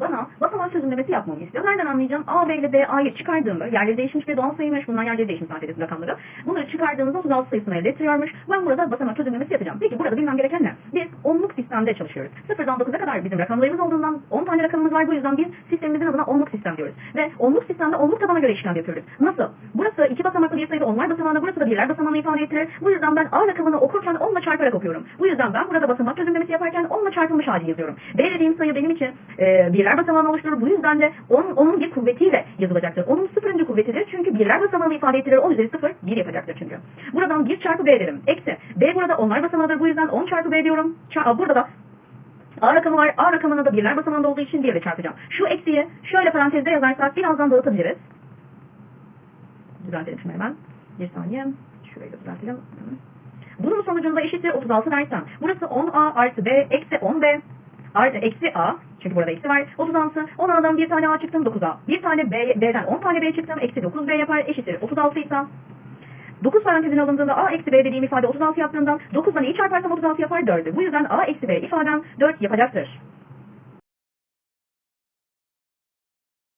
bana basamaç çözümlemesi yapmamı istiyor. Nereden anlayacağım? A, B ile B, A'yı çıkardığımda yerleri değişmiş ve doğal sayıymış. Bunlar yerleri değişmiş maddesi rakamları. Bunları çıkardığımızda 36 sayısını elde ettiriyormuş. Ben burada basamaç çözümlemesi yapacağım. Peki burada bilmem gereken ne? Biz onluk sistemde çalışıyoruz. Sıfırdan 9'a kadar bizim rakamlarımız olduğundan 10 tane rakamımız var. Bu yüzden biz sistemimizin adına onluk sistem diyoruz. Ve onluk sistemde onluk tabana göre işlem yapıyoruz. Nasıl? Burası iki basamaklı bir sayıda onlar basamağında, burası da birler basamağını ifade ettirir. Bu yüzden ben A rakamını okurken 10 ile çarparak okuyorum. Bu yüzden ben burada basamak çözümlemesi yaparken 10 ile çarpılmış hali yazıyorum. B dediğim sayı benim için e, birler basamağını oluşturur. Bu yüzden de 10, onun bir kuvvetiyle yazılacaktır. Onun sıfırıncı kuvvetidir. Çünkü birler basamağını ifade ettirir. 10 üzeri 0, 1 yapacaktır çünkü. Buradan 1 çarpı B derim. Eksi. B burada onlar basamağıdır. Bu yüzden 10 çarpı B diyorum. Aa, burada da A rakamı var. A rakamına da birler basamağında olduğu için 1 ile çarpacağım. Şu eksiyi şöyle parantezde yazarsak birazdan dağıtabiliriz. Düzeltelim şunu hemen. Bir saniye. Şurayı da düzeltelim. Bunun sonucunda eşittir 36 dersem. Burası 10A artı B eksi 10B artı eksi A. Çünkü burada eksi var. 36. 10A'dan bir tane A çıktım 9A. Bir tane B, B'den 10 tane B çıktım. Eksi 9B yapar. Eşittir 36 ise 9 parantezine alındığında A eksi B dediğim ifade 36 yaptığından 9'dan iyi çarparsam 36 yapar 4'ü. Bu yüzden A eksi B ifadem 4 yapacaktır.